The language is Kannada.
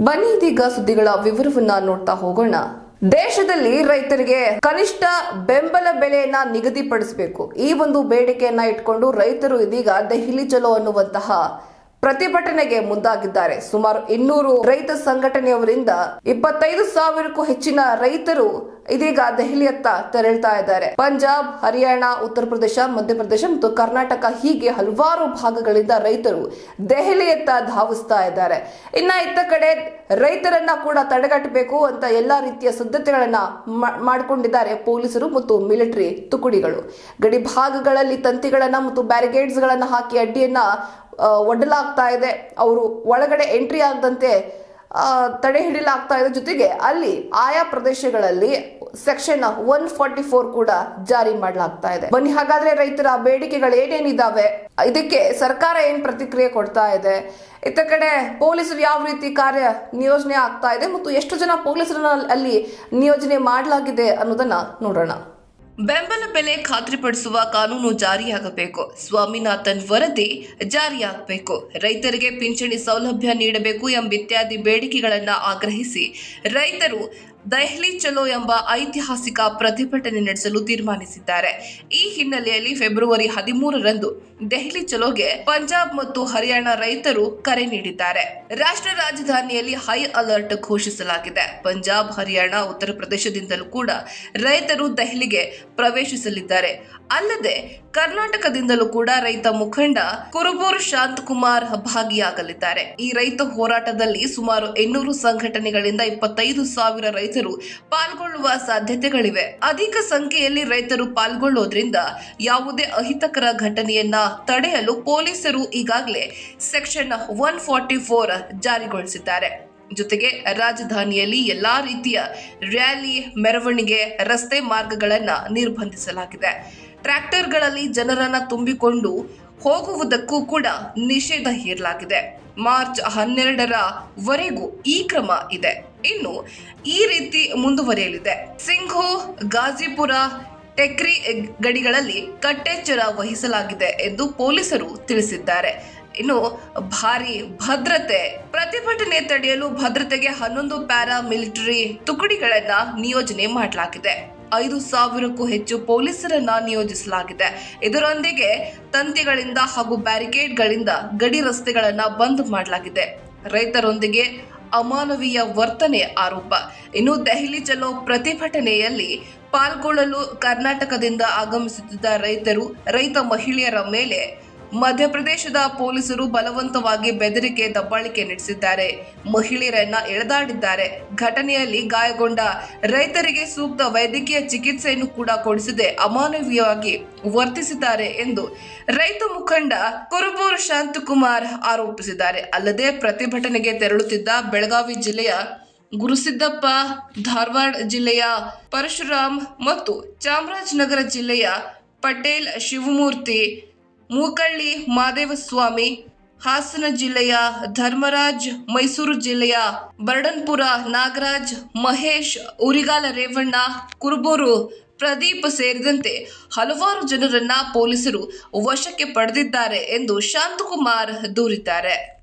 ಬನ್ನಿ ಇದೀಗ ಸುದ್ದಿಗಳ ವಿವರವನ್ನ ನೋಡ್ತಾ ಹೋಗೋಣ. ದೇಶದಲ್ಲಿ ರೈತರಿಗೆ ಕನಿಷ್ಠ ಬೆಂಬಲ ಬೆಲೆಯನ್ನ ನಿಗದಿಪಡಿಸಬೇಕು. ಈ ಒಂದು ಬೇಡಿಕೆಯನ್ನ ಇಟ್ಕೊಂಡು ರೈತರು ಇದೀಗ ದೆಹಲಿ ಚಲೋ ಅನ್ನುವಂತಹ ಪ್ರತಿಭಟನೆಗೆ ಮುಂದಾಗಿದ್ದಾರೆ. ಸುಮಾರು ಇನ್ನೂರು ರೈತ ಸಂಘಟನೆಯವರಿಂದ ಇಪ್ಪತ್ತೈದು ಸಾವಿರಕ್ಕೂ ಹೆಚ್ಚಿನ ರೈತರು ಇದೀಗ ದೆಹಲಿಯತ್ತ ತೆರಳ್ತಾ ಇದ್ದಾರೆ. ಪಂಜಾಬ್, ಹರಿಯಾಣ, ಉತ್ತರ ಪ್ರದೇಶ ಮಧ್ಯಪ್ರದೇಶ ಮತ್ತು ಕರ್ನಾಟಕ ಹೀಗೆ ಹಲವಾರು ಭಾಗಗಳಿಂದ ರೈತರು ದೆಹಲಿಯತ್ತ ಧಾವಿಸ್ತಾ ಇದ್ದಾರೆ. ಇನ್ನ ಇತ್ತ ಕಡೆ ರೈತರನ್ನ ಕೂಡ ತಡೆಗಟ್ಟಬೇಕು ಅಂತ ಎಲ್ಲಾ ರೀತಿಯ ಸಿದ್ಧತೆಗಳನ್ನ ಮಾಡಿಕೊಂಡಿದ್ದಾರೆ ಪೊಲೀಸರು ಮತ್ತು ಮಿಲಿಟರಿ ತುಕುಡಿಗಳು. ಗಡಿ ಭಾಗಗಳಲ್ಲಿ ತಂತಿಗಳನ್ನ ಮತ್ತು ಬ್ಯಾರಿಗೇಡ್ಸ್ ಗಳನ್ನ ಹಾಕಿ ಅಡ್ಡಿಯನ್ನ ಒಡ್ಡಲಾಗ್ತಾ ಇದೆ. ಅವರು ಒಳಗಡೆ ಎಂಟ್ರಿ ಆಗದಂತೆ ತಡೆ ಹಿಡಿಯಲಾಗ್ತಾ ಇದೆ. ಜೊತೆಗೆ ಅಲ್ಲಿ ಆಯಾ ಪ್ರದೇಶಗಳಲ್ಲಿ ಸೆಕ್ಷನ್ ಒನ್ ಫಾರ್ಟಿ ಫೋರ್ ಕೂಡ ಜಾರಿ ಮಾಡಲಾಗ್ತಾ ಇದೆ. ಬನ್ನಿ, ಹಾಗಾದ್ರೆ ರೈತರ ಬೇಡಿಕೆಗಳು ಏನೇನಿದಾವೆ? ಇದಕ್ಕೆ ಸರ್ಕಾರ ಏನ್ ಪ್ರತಿಕ್ರಿಯೆ ಕೊಡ್ತಾ ಇದೆ? ಇತ್ತ ಕಡೆ ಪೊಲೀಸರು ಯಾವ ರೀತಿ ಕಾರ್ಯ ನಿಯೋಜನೆ ಆಗ್ತಾ ಇದೆ ಮತ್ತು ಎಷ್ಟು ಜನ ಪೊಲೀಸರನ್ನ ಅಲ್ಲಿ ನಿಯೋಜನೆ ಮಾಡಲಾಗಿದೆ ಅನ್ನೋದನ್ನ ನೋಡೋಣ. ಬೆಂಬಲ ಬೆಲೆ ಖಾತ್ರಿಪಡಿಸುವ ಕಾನೂನು ಜಾರಿಯಾಗಬೇಕು. ಸ್ವಾಮಿನಾಥನ್ ವರದಿ ಜಾರಿಯಾಗಬೇಕು. ರೈತರಿಗೆ ಪಿಂಚಣಿ ಸೌಲಭ್ಯ ನೀಡಬೇಕು ಎಂಬ ಇತ್ಯಾದಿ ಬೇಡಿಕೆಗಳನ್ನು ಆಗ್ರಹಿಸಿ ರೈತರು ದೆಹಲಿ ಚಲೋ ಎಂಬ ಐತಿಹಾಸಿಕ ಪ್ರತಿಭಟನೆ ನಡೆಸಲು ತೀರ್ಮಾನಿಸಿದ್ದಾರೆ. ಈ ಹಿನ್ನೆಲೆಯಲ್ಲಿ ಫೆಬ್ರವರಿ ಹದಿಮೂರರಂದು ದೆಹಲಿ ಚಲೋಗೆ ಪಂಜಾಬ್ ಮತ್ತು ಹರಿಯಾಣ ರೈತರು ಕರೆ ನೀಡಿದ್ದಾರೆ. ರಾಷ್ಟ್ರ ರಾಜಧಾನಿಯಲ್ಲಿ ಹೈ ಅಲರ್ಟ್ ಘೋಷಿಸಲಾಗಿದೆ. ಪಂಜಾಬ್, ಹರಿಯಾಣ, ಉತ್ತರ ಪ್ರದೇಶದಿಂದಲೂ ಕೂಡ ರೈತರು ದೆಹಲಿಗೆ ಪ್ರವೇಶಿಸಲಿದ್ದಾರೆ. ಅಲ್ಲದೆ, ಕರ್ನಾಟಕದಿಂದಲೂ ಕೂಡ ರೈತ ಮುಖಂಡ ಕುರುಬೂರು ಶಾಂತಕುಮಾರ್ ಭಾಗಿಯಾಗಲಿದ್ದಾರೆ. ಈ ರೈತ ಹೋರಾಟದಲ್ಲಿ ಸುಮಾರು ಇನ್ನೂರು ಸಂಘಟನೆಗಳಿಂದ ಇಪ್ಪತ್ತೈದು ಸಾವಿರ ರೈತರು ಪಾಲ್ಗೊಳ್ಳುವ ಸಾಧ್ಯತೆಗಳಿವೆ. ಅಧಿಕ ಸಂಖ್ಯೆಯಲ್ಲಿ ರೈತರು ಪಾಲ್ಗೊಳ್ಳೋದ್ರಿಂದ ಯಾವುದೇ ಅಹಿತಕರ ಘಟನೆಯನ್ನ ತಡೆಯಲು ಪೊಲೀಸರು ಈಗಾಗಲೇ ಸೆಕ್ಷನ್ ಒನ್ ಫಾರ್ಟಿ ಫೋರ್ ಜಾರಿಗೊಳಿಸಿದ್ದಾರೆ. ಜೊತೆಗೆ ರಾಜಧಾನಿಯಲ್ಲಿ ಎಲ್ಲಾ ರೀತಿಯ ರ್ಯಾಲಿ, ಮೆರವಣಿಗೆ, ರಸ್ತೆ ಮಾರ್ಗಗಳನ್ನು ನಿರ್ಬಂಧಿಸಲಾಗಿದೆ. ಟ್ರ್ಯಾಕ್ಟರ್ಗಳಲ್ಲಿ ಜನರನ್ನ ತುಂಬಿಕೊಂಡು ಹೋಗುವುದಕ್ಕೂ ಕೂಡ ನಿಷೇಧ ಹೇರಲಾಗಿದೆ. ಮಾರ್ಚ್ ಹನ್ನೆರಡರ ವರೆಗೂ ಈ ಕ್ರಮ ಇದೆ. ಇನ್ನು ಈ ರೀತಿ ಮುಂದುವರಿಯಲಿದೆ. ಸಿಂಘು ಗಾಜಿಪುರ ಟೆಕ್ರಿ ಗಡಿಗಳಲ್ಲಿ ಕಟ್ಟೆಚ್ಚರ ವಹಿಸಲಾಗಿದೆ ಎಂದು ಪೊಲೀಸರು ತಿಳಿಸಿದ್ದಾರೆ. ಇನ್ನು ಭಾರಿ ಭದ್ರತೆ ಪ್ರತಿಭಟನೆ ತಡೆಯಲು ಭದ್ರತೆಗೆ ಹನ್ನೊಂದು ಪ್ಯಾರಾ ಮಿಲಿಟರಿ ತುಕಡಿಗಳನ್ನ ನಿಯೋಜನೆ ಮಾಡಲಾಗಿದೆ. ಐದು ಸಾವಿರಕ್ಕೂ ಹೆಚ್ಚು ಪೊಲೀಸರನ್ನ ನಿಯೋಜಿಸಲಾಗಿದೆ. ಇದರೊಂದಿಗೆ ತಂತಿಗಳಿಂದ ಹಾಗೂ ಬ್ಯಾರಿಕೇಡ್ಗಳಿಂದ ಗಡಿ ರಸ್ತೆಗಳನ್ನ ಬಂದ್ ಮಾಡಲಾಗಿದೆ. ರೈತರೊಂದಿಗೆ ಅಮಾನವೀಯ ವರ್ತನೆ ಆರೋಪ. ಇನ್ನು ದೆಹಲಿ ಚಲೋ ಪ್ರತಿಭಟನೆಯಲ್ಲಿ ಪಾಲ್ಗೊಳ್ಳಲು ಕರ್ನಾಟಕದಿಂದ ಆಗಮಿಸುತ್ತಿದ್ದ ರೈತರು, ರೈತ ಮಹಿಳೆಯರ ಮೇಲೆ ಮಧ್ಯಪ್ರದೇಶದ ಪೊಲೀಸರು ಬಲವಂತವಾಗಿ ಬೆದರಿಕೆ ದಬ್ಬಾಳಿಕೆ ನಡೆಸಿದ್ದಾರೆ. ಮಹಿಳೆಯರನ್ನ ಎಳೆದಾಡಿದ್ದಾರೆ. ಘಟನೆಯಲ್ಲಿ ಗಾಯಗೊಂಡ ರೈತರಿಗೆ ಸೂಕ್ತ ವೈದ್ಯಕೀಯ ಚಿಕಿತ್ಸೆಯನ್ನು ಕೂಡ ಕೊಡಿಸದೆ ಅಮಾನವೀಯವಾಗಿ ವರ್ತಿಸಿದ್ದಾರೆ ಎಂದು ರೈತ ಮುಖಂಡ ಕುರುಬೂರು ಶಾಂತಕುಮಾರ್ ಆರೋಪಿಸಿದ್ದಾರೆ. ಅಲ್ಲದೆ ಪ್ರತಿಭಟನೆಗೆ ತೆರಳುತ್ತಿದ್ದ ಬೆಳಗಾವಿ ಜಿಲ್ಲೆಯ ಗುರುಸಿದ್ದಪ್ಪ, ಧಾರವಾಡ ಜಿಲ್ಲೆಯ ಪರಶುರಾಮ್ ಮತ್ತು ಚಾಮರಾಜನಗರ ಜಿಲ್ಲೆಯ ಪಟೇಲ್ ಶಿವಮೂರ್ತಿ ಮೂಕಳ್ಳಿ ಮಾದೇವಸ್ವಾಮಿ ಹಾಸನ ಜಿಲ್ಲೆಯ ಧರ್ಮರಾಜ್, ಮೈಸೂರು ಜಿಲ್ಲೆಯ ಬರ್ಡನ್ಪುರ ನಾಗರಾಜ್, ಮಹೇಶ್, ಉರಿಗಾಲ ರೇವಣ್ಣ, ಕುರುಬೂರು ಪ್ರದೀಪ್ ಸೇರಿದಂತೆ ಹಲವಾರು ಜನರನ್ನ ಪೊಲೀಸರು ವಶಕ್ಕೆ ಪಡೆದಿದ್ದಾರೆ ಎಂದು ಶಾಂತಕುಮಾರ್ ದೂರಿದ್ದಾರೆ.